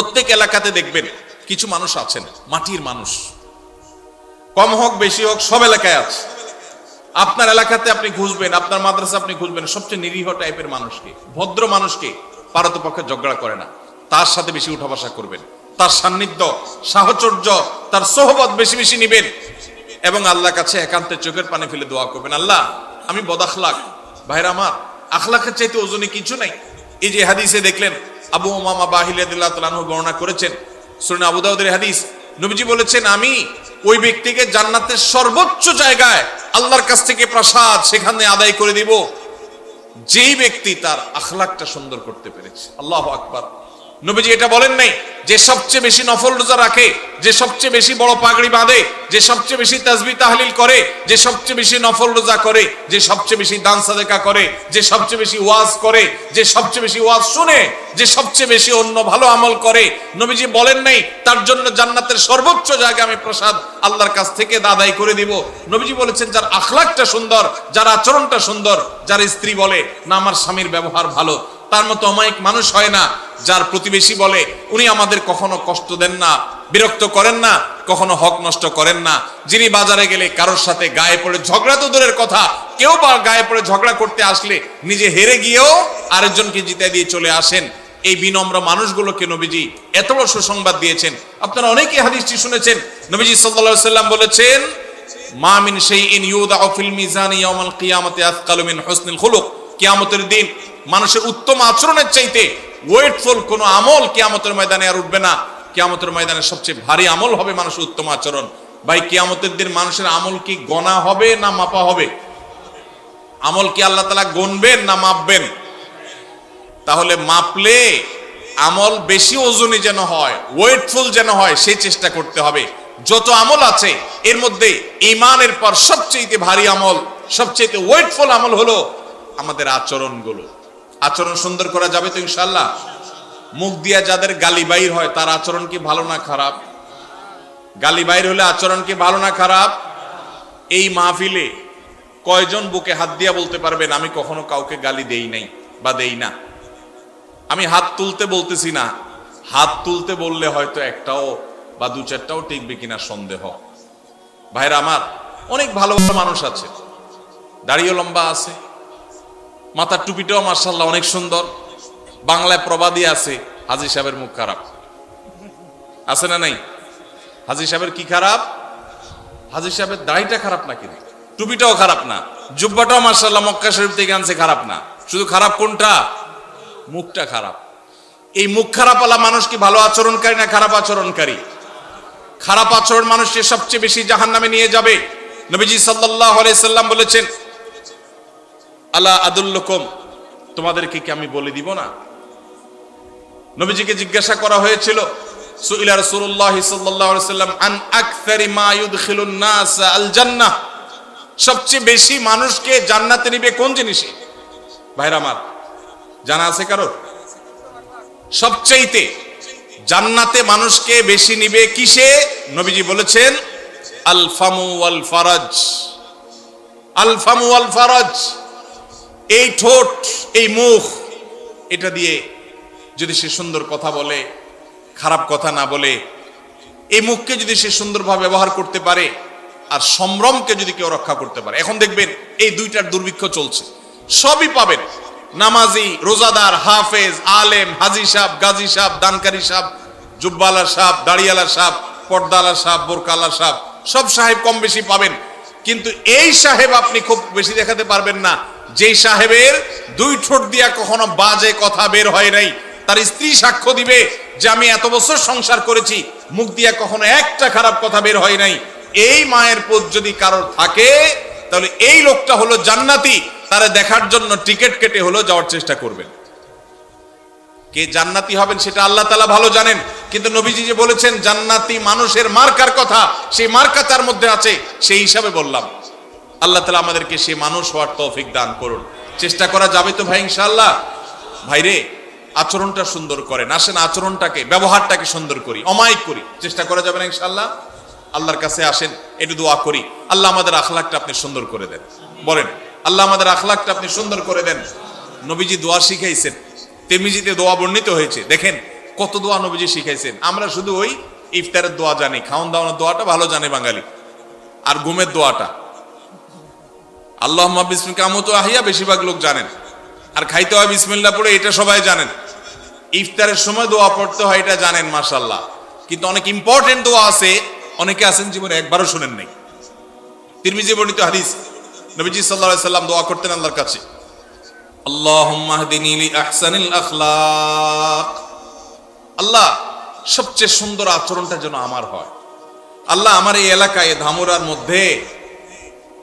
প্রত্যেক এলাকাতে দেখবেন, কিছু মানুষ আছেন, মাটির মানুষ। কম হোক, বেশি হোক, সব এলাকায় আছে। আপনার এলাকাতে আপনি খুঁজবেন আপনার মাদ্রাসা আপনি খুঁজবেন সবচেয়ে নিরীহ টাইপের মানুষকে, ভদ্র মানুষকে পারতপক্ষে ঝগড়া করে না। তার সাথে বেশি উঠা বসা করবেন। তার সান্নিধ্য, সাহচর্য, তার সোহবত বেশি বেশি নিবেন। এবং আল্লাহ কাছে একান্তে চোখের পানি ফেলে দোয়া করবেন, আল্লাহ, আমি বদাখলাক ভাইরা আমার, আখলাকের চাইতে ওজনে কিছু নাই। এই যে হাদিসে দেখলেন আবু মামা বাহিল্লাহ বর্ণনা করেছেন। সুরেন আবু দাউদের হাদিস। নবীজি বলেছেন, আমি ওই ব্যক্তিকে জান্নাতের সর্বোচ্চ জায়গায় আল্লাহর কাছ থেকে প্রাসাদ সেখানে আদায় করে দিব। যেই ব্যক্তি তার আখলাকটা সুন্দর করতে পেরেছে। আল্লাহ আকবার। নবীজি এটা বলেন নাই, যে সবচেয়ে বেশি নফল রোজা রাখে, যে সবচেয়ে বেশি বড় পাগড়ি বাঁধে, যে সবচেয়ে বেশি তাজবি তাহলিল করে, যে সবচেয়ে বেশি নফল রোজা করে, যে সবচেয়ে বেশি দান সাদেকা করে, যে সবচেয়ে বেশি ওয়াজ করে, যে সবচেয়ে বেশি ওয়াজ শুনে, যে সবচেয়ে বেশি অন্য ভালো আমল করে। নবীজি বলেন নাই, তার জন্য জান্নাতের সর্বোচ্চ জায়গা আমি প্রসাদ আল্লাহর কাছ থেকে দাদাই করে দিব। নবীজি বলেছেন, যার আখলাকটা সুন্দর, যার আচরণটা সুন্দর, যার স্ত্রী বলে, না, আমার স্বামীর ব্যবহার ভালো। তার মতো অমায়িক মানুষ হয় না, যার প্রতিবেশী বলে, উনি আমাদের কখনো কষ্ট দেন না, বিরক্ত করেন না, কখনো হক নষ্ট করেন না। যিনি বাজারে গেলে কারোর সাথে গায়ে পড়ে ঝগড়া তো দূরের কথা, কেউ বা গায়ে পড়ে ঝগড়া করতে আসলে নিজে হেরে গিয়েও আরেকজনকে জিতে দিয়ে চলে আসেন। এই বিনম্র মানুষগুলোকে নবীজি এত বড় সুসংবাদ দিয়েছেন। আপনারা অনেকে হাদিসটি শুনেছেন। নবীজি সাল্লাল্লাহু সাল্লাম বলেছেন, মা মিন শাইইন ইউদাউ ফিল মিজানি ইয়াউমাল কিয়ামাতি আথকালু মিন হুসনিল খুলুক। কিয়ামতের দিন মানুষের উত্তম আচরণের চাইতে ওয়েটফুল কোনো আমল কিয়ামতের ময়দানে আর উঠবে না। কিয়ামতের ময়দানে সবচেয়ে ভারী আমল হবে মানুষের উত্তম আচরণ। ভাই, কিয়ামতের দিন মানুষের আমল কি গণা হবে না মাপা হবে? আমল কি আল্লাহ তালা গণবেন না মাপবেন? তাহলে মাপলে আমল বেশি ওজনই যেন হয়, ওয়েটফুল যেন হয় সেই চেষ্টা করতে হবে। যত আমল আছে, এর মধ্যে ইমানের পর সবচেয়ে ভারী আমল সবচেয়ে ওয়েটফুল আমল হলো আমাদের আচরণগুলো। আচরণ সুন্দর করা যাবে তো ইনশাল্লাহ মুখ দিয়া যাদের গালি বাইর হয়, তার আচরণ কি ভালো না খারাপ? গালি বাইর হলে আচরণ কি ভালো না খারাপ? এই মাহফিলে কয়জন বুকে হাত দিয়া বলতে পারবেন, আমি কখনো কাউকে গালি দেই নাই বা দেই না আমি হাত তুলতে বলতেছি না। হাত তুলতে বললে হয়তো একটাও বা দু চারটাও টিকবে কিনা সন্দেহ। ভাইরা আমার, অনেক ভালো ভালো মানুষ আছে। দাড়িও লম্বা আছে মাথার টুপিটাও মার্শাল্লাহ অনেক সুন্দর। বাংলায় প্রবাদী আছে, হাজি সাহেবের মুখ খারাপ। আছে না নাই? হাজি সাহেবের কি খারাপ? হাজি সাহেবের দাড়িটা খারাপ না টুপিটাও খারাপ না। জুব্বাটাও মার্শাল্লাহ মক্কা শরীফ থেকে আনছে খারাপ না। শুধু খারাপ কোনটা? মুখটা খারাপ। এই মুখ খারাপ আলা মানুষ কি ভালো আচরণকারী না খারাপ আচরণকারী? খারাপ আচরণ মানুষকে সবচেয়ে বেশি জাহান নামে নিয়ে যাবে। নবীজি সাল্লাহ সাল্লাম বলেছেন আল্লাহ আদুল্লকম, তোমাদেরকে কি আমি বলে দিব না? নবীজিকে জিজ্ঞাসা করা হয়েছিল, সুইলা রাসূলুল্লাহ সাল্লাল্লাহু সাল্লাম আন আকসারি মা ইউদখিলুন নাস আল জান্নাহ। সবচেয়ে বেশি মানুষকে জান্নাতে নিবে কোন জিনিসে? ভাইরা আমার, জানা আছে কারোর সবচাইতে জান্নাতে মানুষকে বেশি নিবে কিসে? নবীজি বলেছেন, আল ফামু ওয়াল ফারাজ। আল ফামু ওয়াল ফারাজ। এই ঠোঁট, এই মুখ, এটা দিয়ে যদি সে সুন্দর কথা বলে, খারাপ কথা না বলে, এই মুখকে যদি সে সুন্দরভাবে ব্যবহার করতে পারে, আর সম্ভ্রমকে যদি কেউ রক্ষা করতে পারে। এখন দেখবেন এই দুইটার দুর্ভিক্ষ চলছে। সবই পাবেন। নামাজি, রোজাদার, হাফেজ, আলেম, হাজি সাহ গাজী সাহ দানকারী সাহ জুব্বালা সাহ দাড়িয়ালা সাহ পর্দালা সাহ বোরকালা সাহ সব সাহেব কম বেশি পাবেন। কিন্তু এই সাহেব আপনি খুব বেশি দেখাতে পারবেন না। যেই সাহেবের দুই ঠোঁট দিয়া কখনো বাজে কথা বের হয় নাই, তার স্ত্রী সাক্ষ্য দিবে যে আমি এত বছর সংসার করেছি, মুখ দিয়া কখনো একটা খারাপ কথা বের হয় নাই। এই মায়ের পোত যদি কারোর থাকে, তাহলে এই লোকটা হলো জান্নাতি, তারা দেখার জন্য টিকিট কেটে হলো যাওয়ার চেষ্টা করবেন। কে জান্নাতি হবেন সেটা আল্লাহ তালা ভালো জানেন, কিন্তু নবীজি যে বলেছেন, জান্নাতি মানুষের মার্কার কথা, সেই মার্কা তার মধ্যে আছে, সেই হিসাবে বললাম। আল্লাহ তালা আমাদেরকে সে মানুষ হওয়ার তৌফিক দান করুন। চেষ্টা করা যাবে তো ভাই ইনশাল্লাহ ভাইরে আচরণটা সুন্দর করেন। আসেন, আচরণটাকে, ব্যবহারটাকে সুন্দর করি, অমায়িক করি। চেষ্টা করা যাবে না ইনশাল্লাহ আল্লাহর কাছে আসেন, একটু দোয়া করি। আল্লাহ আমাদের আখলাকটা আপনি সুন্দর করে দেন। বলেন, আল্লাহ আমাদের আখলাকটা আপনি সুন্দর করে দেন। নবীজি দোয়া শিখাইছেন। তেমিজিতে দোয়া বর্ণিত হয়েছে। দেখেন, কত দোয়া নবীজি শিখাইছেন। আমরা শুধু ওই ইফতারের দোয়া জানি খাওন দাওয়ানোর দোয়াটা ভালো জানে বাঙালি। আর ঘুমের দোয়াটা। আল্লাহ বিসমিল কামত আহিয়া বেশিরভাগ লোক জানেন। আর খাইতে হয় বিসমিল্লা পড়ে এটা সবাই জানেন। ইফতারের সময় দোয়া পড়তে হয় এটা জানেন মাশাল্লাহ কিন্তু অনেক ইম্পর্টেন্ট দোয়া আছে, অনেকে আছেন জীবনে একবারও শুনেন নাই। তিরমিজি বর্ণিত হাদিস, নবীজি আলাইহি সাল্লাম দোয়া করতেন আল্লাহর কাছে। আল্লাহ, সবচেয়ে সুন্দর আচরণটা যেন আমার হয়। আল্লাহ আমার এই এলাকায়, ধামরার মধ্যে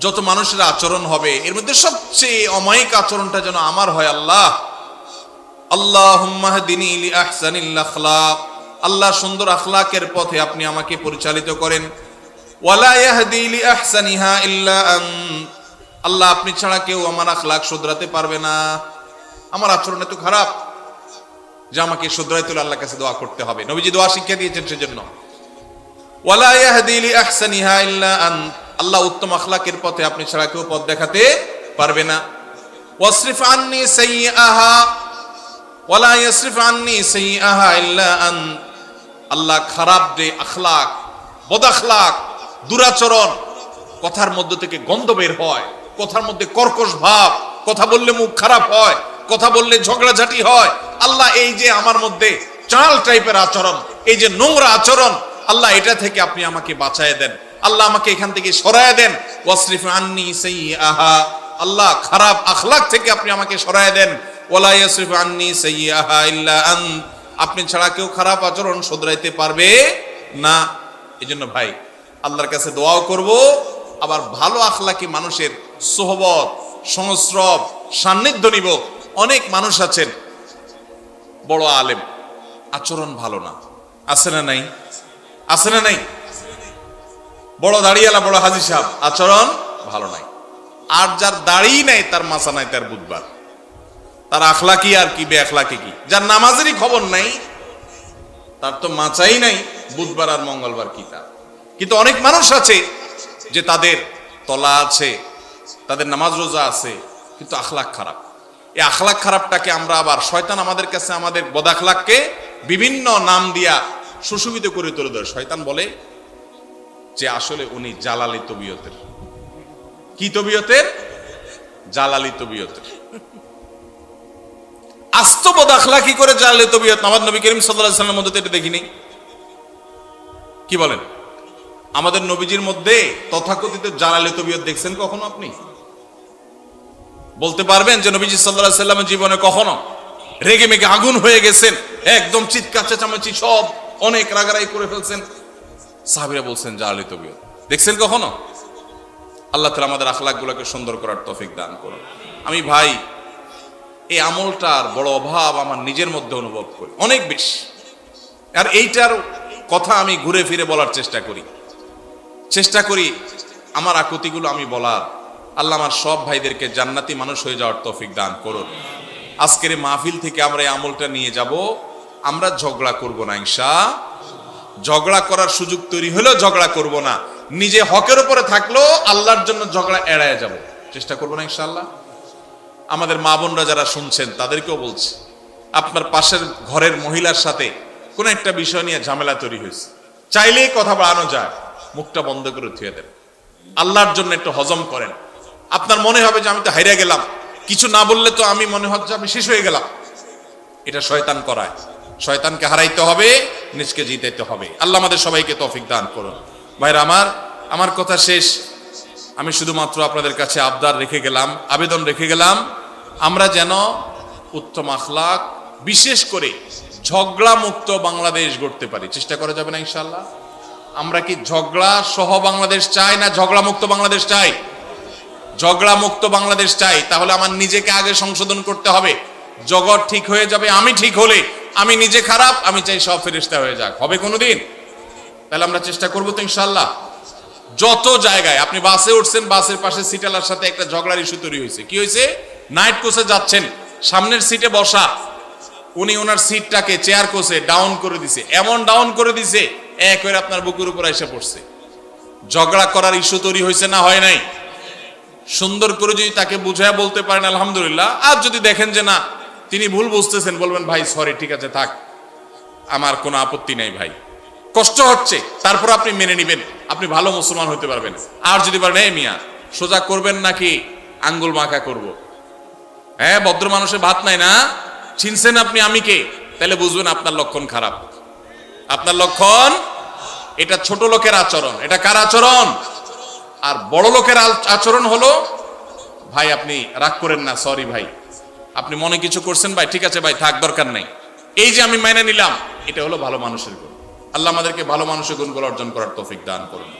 যত মানুষের আচরণ হবে, এর মধ্যে সবচেয়ে অমায়িক আচরণটা যেন আমার হয় আল্লাহ। আল্লাহ আল্লাহ সুন্দর আখলাকের পথে আপনি আমাকে পরিচালিত করেন। আল্লাহ, আপনি ছাড়া কেউ আমার আখলাক শুধরাতে পারবে না। আমার আচরণ এত খারাপ যে আমাকে শুধরাই তুলে আল্লাহর কাছে দোয়া করতে হবে। নবীজি দোয়া শিক্ষা দিয়েছেন সেজন্য। ওয়ালা ইয়াহদি লি আহসানিহা ইল্লা আন। আল্লাহ উত্তম আখলাকের পথে আপনি ছাড়া কেউ পথ দেখাতে পারবে না। ওয়াসরিফ আন্নি সাইয়্যাহা, ওয়ালা ইয়াসরিফ আন্নি সাইয়্যাহা ইল্লা আন। আল্লাহ খারাপ যে আখলাক, বদ আখলাক, দুরাচরণ, কথার মধ্য থেকে গন্ধ বের হয়, কথার মধ্যে কর্কশ ভাব, কথা বললে মুখ খারাপ হয়, কথা বললে ঝগড়াঝাটি হয়, আল্লাহ এই যে আমার মধ্যে চাল টাইপের আচরণ, এই যে নোংরা আচরণ, আল্লাহ এটা থেকে আপনি আমাকে বাঁচায় দেন। আল্লাহ আমাকে এখান থেকে সরায় দেন। ওয়াসরিফ আন্নি সাইয়্যাহা। আল্লাহ খারাপ আখলাক থেকে আপনি আমাকে সরায় দেন। ওয়ালা ইয়াসরিফ আন্নি সাইয়্যাহা ইল্লা আন। আপনি ছাড়া কেউ খারাপ আচরণ শুধরাইতে পারবে না। এজন্য ভাই, আল্লাহর কাছে দোয়াও করব। আবার ভালো আখলাকি মানুষের সোহবত সংস্রব সান্নিধ্য নিব। অনেক মানুষ আছেন। বড় আলেম। আচরণ ভালো না। আছে না নাই? আছে না নাই? বড় দাড়িয়ালা, বড় হাজি সাহেব। আচরণ ভালো নাই। আর যার দাড়ি নাই, তার মাসা নাই, তার বুধবার। তার আখলাকি আর কি বে আখলাকি কি? যার নামাজেরই খবর নাই, তার তো মাচাই নাই, বুধবার আর মঙ্গলবার কি তার? কিন্তু অনেক মানুষ আছে যে তাদের তলা আছে, তাদের নামাজ রোজা আছে, কিন্তু আখলাক খারাপ। এই আখলাক খারাপটাকে আমরা আবার শয়তান আমাদের কাছে আমাদের বদাখলাককে বিভিন্ন নাম দিয়া সুশোভিত করে তুলে দেয় শয়তান বলে যে আসলে উনি জালালি তবিয়তের। কি তবিয়তের? জালালি তবিয়তের। আস্ত বদাখলা কি করে জালালি তবিয়ত। আমার নবী করিম সাল্লাল্লাহু আলাইহি মধ্যে এটা দেখিনি। কি বলেন? আমাদের নবীজির মধ্যে তথাকথিত জালালি তবিয়ত দেখছেন কখনো আপনি? বলতে পারবেন যে নবীজি আলাইহি সাল্লামের জীবনে কখনো রেগে মেগে আগুন হয়ে গেছেন, একদম চিৎকার, চেঁচামেচি সব অনেক রাগারাই করে ফেলছেন। সাহাবিরা বলছেন জালালি তবিয়ত। দেখছেন কখনো? আল্লাহ তালা আমাদের আখলাকগুলোকে সুন্দর করার তফিক দান করুন। আমি ভাই, এই আমলটার বড় অভাব আমার নিজের মধ্যে অনুভব করি, অনেক বেশি। আর এইটার কথা আমি ঘুরে ফিরে বলার চেষ্টা করি। চেষ্টা করি আমার আকুতিগুলো আমি বলার। আল্লাহ আমার সব ভাইদেরকে জান্নাতি মানুষ হয়ে যাওয়ার তফিক দান করুন। আজকের মাহফিল থেকে আমরা এই আমলটা নিয়ে যাব। আমরা ঝগড়া করব না, ইনশা ঝগড়া করার সুযোগ তৈরি হলেও ঝগড়া করব না। নিজে হকের উপরে থাকলেও আল্লাহর জন্য ঝগড়া এড়ায় যাব। চেষ্টা করব না ইনশাআল্লাহ? আমাদের মা বোনরা যারা শুনছেন, তাদেরকেও বলছি, আপনার পাশের ঘরের মহিলার সাথে কোন একটা বিষয় নিয়ে ঝামেলা তৈরি হয়েছে। চাইলেই কথা বাড়ানো যায়, মুখটা বন্ধ করে থুয়ে দেন। আল্লাহর জন্য একটু হজম করেন। আপনার মনে হবে যে আমি তো হাইরা গেলাম। কিছু না বললে তো আমি মনে হচ্ছে আমি শেষ হয়ে গেলাম। এটা শয়তান করায়। শয়তানকে হারাইতে হবে নিজকে জিতাইতে হবে। আল্লাহ আমাদের সবাইকে তৌফিক দান করুন। ভাইরা, আমার আমার কথা শেষ। আমি শুধুমাত্র আপনাদের কাছে আবদার রেখে গেলাম, আবেদন রেখে গেলাম, আমরা যেন উত্তম আখলাক, বিশেষ করে ঝগড়া মুক্ত বাংলাদেশ গড়তে পারি। চেষ্টা করা যাবে না ইনশাল্লাহ আমরা কি ঝগড়া সহ বাংলাদেশ চাই না ঝগড়া মুক্ত বাংলাদেশ চাই? ঝগড়া মুক্ত বাংলাদেশ চাই, তাহলে আমার নিজেকে আগে সংশোধন করতে হবে। জগৎ ঠিক হয়ে যাবে, আমি ঠিক হলে আমি নিজে খারাপ, আমি চাই সব ফেরিস্তা হয়ে যাক। হবে কোনোদিন? তাহলে আমরা চেষ্টা করব তো ইনশাল্লাহ যত জায়গায়, আপনি বাসে উঠছেন, বাসের পাশে সিটালার সাথে একটা ঝগড়ার ইস্যু তৈরি হয়েছে। কি হয়েছে? নাইট কোচে যাচ্ছেন, সামনের সিটে বসা। উনি ওনার সিটটাকে চেয়ার কোচে ডাউন করে দিছে। এমন ডাউন করে দিছে, এক হয়ে আপনার বুকের উপর এসে পড়ছে। ঝগড়া করার ইস্যু তৈরি হয়েছে না হয় নাই? সুন্দর করে যদি তাকে বুঝায় বলতে পারেন, আলহামদুলিল্লাহ। আর যদি দেখেন যে না তিনি ভুল বুঝতেছেন, বলবেন, ভাই সরি ঠিক আছে, থাক। আমার কোনো আপত্তি নাই, ভাই। কষ্ট হচ্ছে, তারপর আপনি মেনে নেবেন। আপনি ভালো মুসলমান হতে পারবেন। আর যদি বলেন, এই মিয়া, সোজা করবেন নাকি আঙ্গুল মাখা করব। হ্যাঁ ভদ্র মানুষের ভাত নাই না? চিনছেন আপনি আমি কে? তাহলে বুঝবেন আপনার লক্ষণ খারাপ। আপনার লক্ষণ? এটা ছোট লোকের আচরণ। এটা কার আচরণ? আর বড় লোকের আচরণ হলো, ভাই, আপনি রাগ করেন না সরি ভাই। আপনি মনে কিছু করছেন? ভাই, ঠিক আছে ভাই, থাক, দরকার নেই। এই যে আমি মেনে নিলাম, এটা হলো ভালো মানুষের গুণ। আল্লাহ আমাদেরকে ভালো মানুষের গুণগুলো অর্জন করার তৌফিক দান করুন।